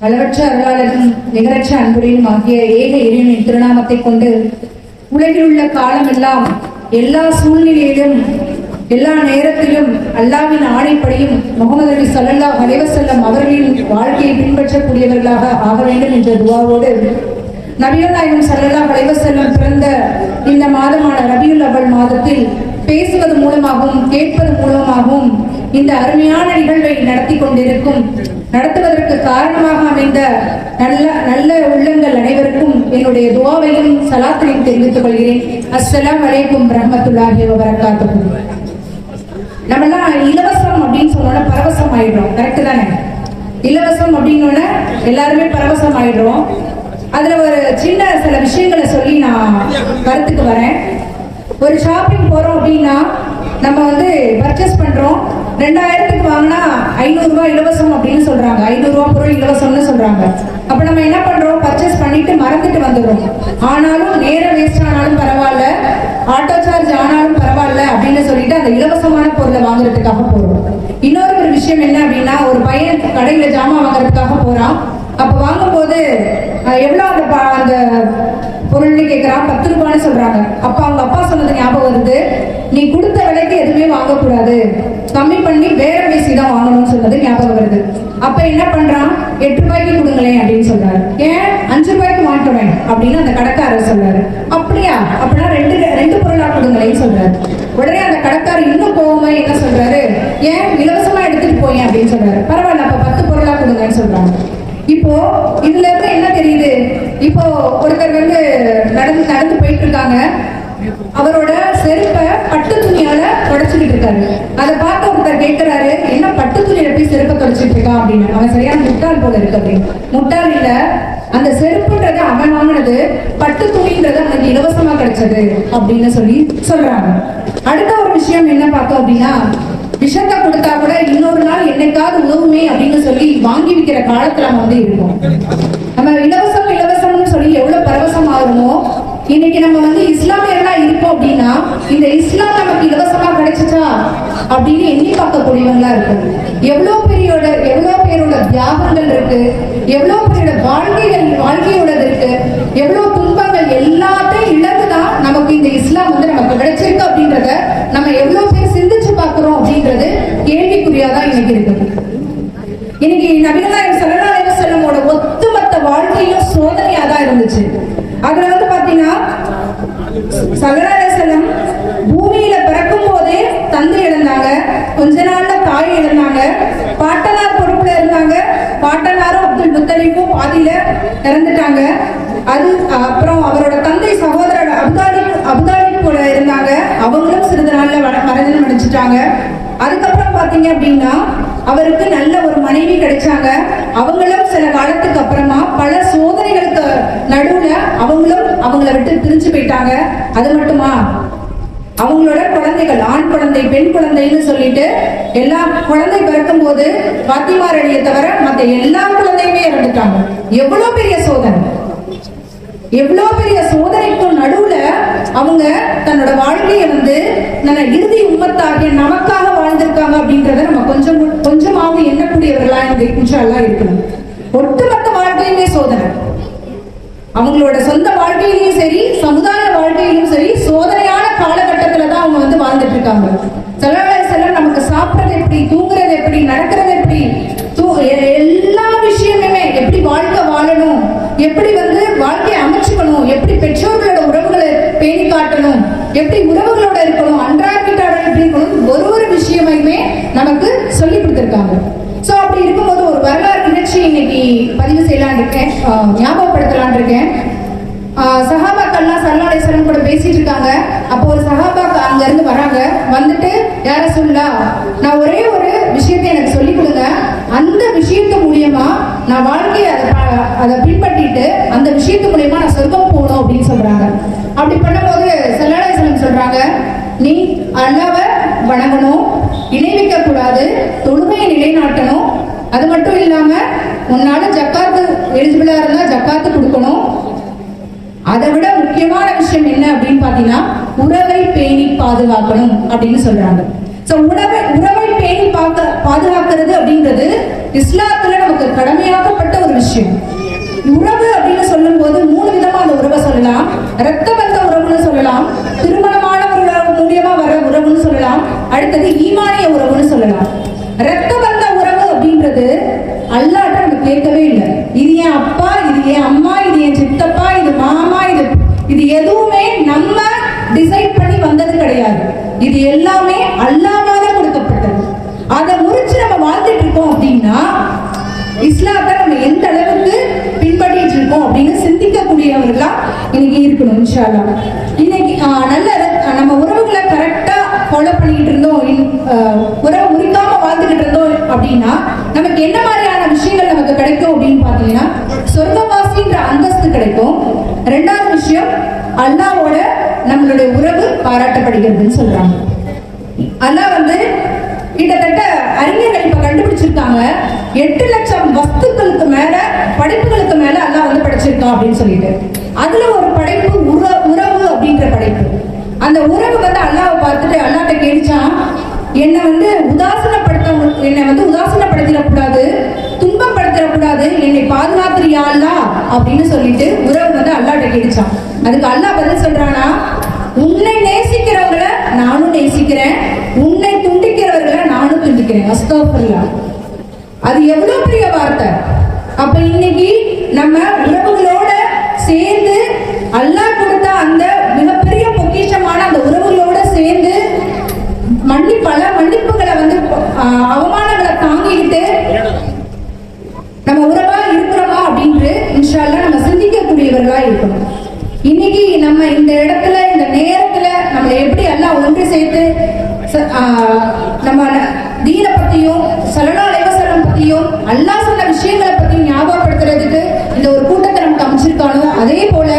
அளவற்ற அருளாளரும் நிகரற்ற அன்புடையும் ஆகிய ஏக இறைவனின் திருநாமத்தை கொண்டு உலகில் உள்ள காலமெல்லாம் எல்லா சூழ்நிலையிலும் எல்லா நேரத்திலும் அல்லாவின் ஆணைப்படியும் முகமது அலி ஸல்லல்லாஹு அலைஹி அவர்களின் வாழ்க்கையை பின்பற்றக்கூடியவர்களாக ஆக வேண்டும் என்ற துவாவோடு நபிகள் சல்லல்லா ஸல்லல்லாஹு பிறந்த இந்த மாதமான ரபியுல் அவள் மாதத்தில் பேசுவது மூலமாகவும் கேட்பது மூலமாகவும் இந்த அருமையான நிகழ்வை நடத்தி கொண்டிருக்கும் நடத்துவதற்கு காரணமாக அமைந்த நல்ல நல்ல உள்ளங்கள் அனைவருக்கும் என்னுடைய துவாவையும் சலாத்தையும் தெரிவித்துக் கொள்கிறேன். அஸ்லாம் வலைக்கும் ரஹமத்துல்லாஹி வபரகாத்துஹு. நம்மலாம் இலவசம் அப்படின்னு சொன்னோட பரவசம் ஆயிடுறோம். கரெக்டு தானே? இலவசம் அப்படின்னோட எல்லாருமே பரவசம் ஆயிடுறோம். அதுல ஒரு சின்ன சில விஷயங்களை சொல்லி நான் கருத்துக்கு வரேன். ஒரு ஷாப்பிங் போறோம் அப்படின்னா நம்ம வந்து பர்ச்சேஸ் பண்றோம். ரெண்டாயிரத்துக்கு வாங்கினா ஐநூறு ரூபாய் இலவசம் அப்படின்னு சொல்றாங்க. ஐநூறு ரூபாய் பொருள் இலவசம்னு சொல்றாங்க. அப்ப நம்ம என்ன பண்றோம்? பர்ச்சேஸ் பண்ணிட்டு மறந்துட்டு வந்துடுறோம். ஆனாலும் நேரம் வேஸ்ட் ஆனாலும் பரவாயில்ல. ஆட்டோ சார்ஜ் ஆனாலும் பரவாயில்ல அப்படின்னு சொல்லிட்டு அந்த இலவசமான பொருளை வாங்குறதுக்காக போறோம். இன்னொரு ஒரு விஷயம் என்ன அப்படின்னா ஒரு பையன் கடையில ஜாமான் வாங்குறதுக்காக போறான். அப்ப வாங்கும்போது எவ்வளோ எவ்வளவு அந்த அந்த பொருள்னு கேட்குறான் பத்து ரூபான்னு சொல்றாங்க. அப்ப அவங்க அப்பா சொன்னது ஞாபகம் வருது. நீ கொடுத்த விலைக்கு எதுவுமே வாங்கக்கூடாது. கம்மி பண்ணி வேற வேசி தான் வாங்கணும்னு சொன்னது ஞாபகம் வருது. அப்ப என்ன பண்றான்? எட்டு ரூபாய்க்கு கொடுங்களேன் அப்படின்னு சொல்றாரு. ஏன்? அஞ்சு ரூபாய்க்கு வாங்குவேன் அப்படின்னு அந்த கடைக்காரர் சொல்றாரு. அப்படியா? அப்படின்னா ரெண்டு ரெண்டு பொருளா கொடுங்களேன்னு சொல்றாரு. உடனே அந்த கடைக்காரர் இன்னும் கோவமா என்ன சொல்றாரு? ஏன்? இலவசமா எடுத்துட்டு போய் அப்படின்னு சொல்றாரு. பரவாயில்ல அப்ப பத்து பொருளா கொடுங்கன்னு சொல்றாங்க. இப்போ இதுல இருந்து என்ன தெரியுது? இப்போ ஒருத்தர் வந்து நடந்து நடந்து போயிட்டு இருக்காங்க. அவரோட செருப்பை பட்டு துணியால தொடச்சிக்கிட்டு இருக்காரு. அதை பார்த்து ஒருத்தர் கேட்கிறாரு என்ன பட்டு துணியில போய் செருப்பை தொடச்சிட்டு இருக்கான் அப்படின்னு அவன் சரியான முட்டாள் போல இருக்கு அப்படின்னு. முட்டாள் இல்ல அந்த செருப்புன்றது அவன் வாங்கினது பட்டு துணின்றது அவனுக்கு இலவசமா கிடைச்சது அப்படின்னு சொல்லி சொல்றாங்க. அடுத்த ஒரு விஷயம் என்ன பார்த்தோம் அப்படின்னா விஷத்தை கொடுத்தா கூட இன்னொரு நாள் என்னைக்காவது உதவுமே அப்படின்னு சொல்லி வாங்கி விற்கிற காலத்துல நம்ம வந்து இருக்கோம். நம்ம இலவசம் இலவசம்னு சொல்லி எவ்வளவு பரவசம் ஆகுமோ இன்னைக்கு நம்ம வந்து இஸ்லாமியர்களா இருக்கோம் அப்படின்னா இந்த இஸ்லாம் நமக்கு இலவசமா கிடைச்சிச்சா அப்படின்னு எண்ணி பார்க்கக்கூடியவங்களா இருக்கும். எவ்வளவு பெரிய எவ்வளவு பேரோட தியாகங்கள் இருக்கு. எவ்வளவு பேரோட வாழ்க்கைகள் வாழ்க்கையோடது இருக்கு. எவ்வளவு துன்பங்கள் எல்லாத்தையும் இழந்துதான் நமக்கு இந்த இஸ்லாம் வந்து நமக்கு கிடைச்சிருக்கு அப்படின்றத நம்ம எவ்வளவு பேர் சிந்திச்சு பார்க்கிறோம் அப்படின்றது கேள்விக்குறியாதான் இன்னைக்கு இருக்குது. இன்னைக்கு நபிகளாயம் சரணாலய செல்லமோட வாழ்க்கையும் சோதனையா தான் இருந்துச்சு. அதுல வந்து பாத்தீங்கன்னா சரணாலய செல்லம் பூமியில பிறக்கும் போதே தந்தை இழந்தாங்க கொஞ்ச நாள்ல தாய் இழந்தாங்க பாட்டன் பாட்டனாரும் அப்துல் முத்தலிப்பும் பாதியில இறந்துட்டாங்க. அது அப்புறம் அவரோட தந்தை சகோதரர் அபுதாலி அபுதாலி கூட இருந்தாங்க. அவங்களும் சிறிது நாள்ல வட- மரணம் அடைஞ்சிட்டாங்க. அதுக்கப்புறம் பாத்தீங்க அப்படின்னா அவருக்கு நல்ல ஒரு மனைவி கிடைச்சாங்க. அவங்களும் சில காலத்துக்கு அப்புறமா பல சோதனைகளுக்கு நடுவுல அவங்களும் அவங்கள விட்டு பிரிஞ்சு போயிட்டாங்க. அது மட்டுமா? அவங்களோட குழந்தைகள் ஆண் குழந்தை பெண் குழந்தைன்னு சொல்லிட்டு எல்லா குழந்தை பிறக்கும் போது பாத்திமா ரலியை தவிர மத்த எல்லா குழந்தையுமே இறந்துட்டாங்க. எவ்வளவு பெரிய சோதனை? எவ்வளவு பெரிய சோதனைக்கும் நடுவுல அவங்க தன்னோட வாழ்க்கையை வந்து நல்ல இறுதி உம்மத்தாக நமக்காக வாழ்ந்திருக்காங்க அப்படின்றத நம்ம கொஞ்சம் கொஞ்சமாவது எண்ணக்கூடியவர்களா இந்த இன்ஷால்லா இருக்கணும். ஒட்டுமொத்த வாழ்க்கையுமே சோதனை. அவங்களோட சொந்த வாழ்க்கையிலும் சரி சமுதாய வாழ்க்கையிலும் சரி சோதனையான காலகட்டத்துல தான் அவங்க வந்து வாழ்ந்துட்டு இருக்காங்க. செலவாய சில நமக்கு சாப்பிட்றது எப்படி தூங்குறது எப்படி நடக்கிறது எப்படி தூ- எ- எல்லா விஷயம் எப்படி வாழ்க்கை வாழணும் எப்படி வந்து வாழ்க்கையை அமைச்சுக்கணும் எப்படி பெற்றோர்களோட உறவுகளை பேணி காட்டணும் எப்படி உறவுகளோட இருக்கணும் அன்றாட வீட்டாளர் எப்படி இருக்கணும் ஒரு ஒரு விஷயமையுமே நமக்கு சொல்லி கொடுத்துருக்காங்க சோ அப்படி இருக்கும்போது ஒரு வரலாறு இன்னைக்கு பதிவு செய்யலாம்னு இருக்கேன். ஞாபகப்படுத்தலான் ஞாபகப்படுத்தலாம்னு இருக்கேன். சஹாபாக்கள்லாம் சல்லா கூட பேசிட்டு இருக்காங்க. அப்போ ஒரு சஹாபாக்கு அங்க இருந்து வராங்க. வந்துட்டு யார சொல்லா? நான் ஒரே ஒரு விஷயத்தை எனக்கு சொல்லி கொடுங்க. அந்த விஷயத்து மூலியமா நான் வாழ்க்கையை அதை அதை பின்பற்றிட்டு அந்த விஷயத்து மூலியமா நான் சொர்க்கம் போகணும் அப்படின்னு சொல்றாங்க. அப்படி பண்ணும்போது சல்லா அலிஸ்லாம் சொல்றாங்க நீ அல்லாவை வணங்கணும். உன்னால ஜக்காத்து எலிஜிபிளா இருந்தா ஜக்காத்து கொடுக்கணும். அதை விட முக்கியமான விஷயம் என்ன அப்படின்னு பாத்தீங்கன்னா உறவை பேணி பாதுகாக்கணும் அப்படின்னு சொல்றாங்க. சோ உணவை உறவை பேணி பார்க்க பாதுகாக்கிறது அப்படின்றது இஸ்லாத்துல நமக்கு கடமையாக்கப்பட்ட ஒரு விஷயம். உறவு அப்படின்னு சொல்லும்போது மூணு விதமா அந்த உறவை சொல்லலாம். ரத்த பந்த உறவுன்னு சொல்லலாம். திருமணமான உறவு மூலியமா வர உறவுன்னு சொல்லலாம். அடுத்தது ஈமானிய உறவுன்னு சொல்லலாம். ரத்த இது எல்லாமே அல்லாமால கொடுக்கப்பட்டது அதை முறிச்சு நம்ம வாழ்ந்துட்டு இருக்கோம் அப்படின்னா இஸ்லாத்தை நம்ம எந்த அளவுக்கு பின்பற்றிட்டு இருக்கோம் அப்படின்னு சிந்திக்கக்கூடியவர்களா இன்னைக்கு இருக்கணும் இன்ஷா அல்லாஹ். இன்னைக்கு நல்ல நம்ம உறவுகளை கரெக்டா ஃபாலோ பண்ணிட்டு இருந்தோம் இன்- உறவு முறிக்காம வாழ்ந்துகிட்டு இருந்தோம் அப்படின்னா நமக்கு என்ன மாதிரியான விஷயங்கள் நமக்கு கிடைக்கும் அப்படின்னு பார்த்தீங்கன்னா சொர்க்கவாசின்ற அந்தஸ்து கிடைக்கும் ரெண்டாவது விஷயம் அல்லாவோட நம்மளுடைய உறவு பாராட்டப்படுகிறதுன்னு சொல்றாங்க. அல்லாஹ் வந்து கிட்டத்தட்ட அறிஞர்கள் இப்ப கண்டுபிடிச்சிருக்காங்க. எட்டு லட்சம் வஸ்துக்களுக்கு மேல படைப்புகளுக்கு மேல அல்லாஹ் வந்து படைச்சிருக்கோம் அப்படின்னு சொல்லிட்டு. அதுல ஒரு படைப்பு உற உறவு அப்படின்ற படைப்பு. அந்த உறவு வந்து அல்லாவை பார்த்துட்டு அல்லாட்ட கேடிச்சான் என்னை வந்து உதாசனப்படுத்த என்னை வந்து உதாசனப்படுத்திடக்கூடாது. என்னை பாதுகாத்துறியா அல்லா அப்படின்னு சொல்லிட்டு உறவு வந்து அல்லாட்ட கேடிச்சான் அதுக்கு அல்லாஹ் பதில் சொல்றானா உன்னை நேசிக்கிறவங்கள நானும் நேசிக்கிறேன். உன்னை துண்டிக்கிறவர்களை நானும் துண்டிக்கிறேன். அஸ்தோஃபுல்லா அது எவ்வளவு பெரிய வார்த்தை. அப்ப இன்னைக்கு நம்ம உறவுகளோட சேர்ந்து அல்லாஹ் கொடுத்த அந்த மிகப்பெரிய பொக்கிஷமான அந்த உறவுகளோட சேர்ந்து மன்னி பல மன்னிப்புகளை வந்து ஆஹ், அவமானங்களை தாங்கிக்கிட்டு நம்ம உறவா இருக்கிறோமா அப்படின்ட்டு இன்ஷா அல்லாஹ் நம்ம சிந்திக்கக்கூடியவர்களா இருக்கணும் இன்னைக்கு நம்ம இந்த இடத்துல இந்த நேரத்துல நம்மளை எப்படி எல்லாம் ஒன்று சேர்த்து ச- நம்ம தீன பத்தியும் சலனா பத்தியும் அல்லாஹ் சொன்ன விஷயங்களை பத்தியும் ஞாபகப்படுத்துறதுக்கு இந்த ஒரு கூட்டத்தை நமக்கு அமைச்சிருக்கானோ அதே போல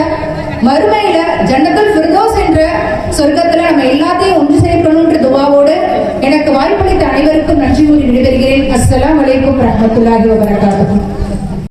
மறுமையில ஜன்னத்தில் ஃபிர்தோஸ் என்ற சொர்க்கத்துல நம்ம எல்லாத்தையும் ஒன்று சேர்க்கணும்ன்ற துவாவோடு எனக்கு வாய்ப்பளித்த அனைவருக்கும் நன்றி கூறி விடைபெறுகிறேன். அஸ்லாம் வலைக்கும் ரஹ்மத்துல்லாஹி வபரகாத்துஹு.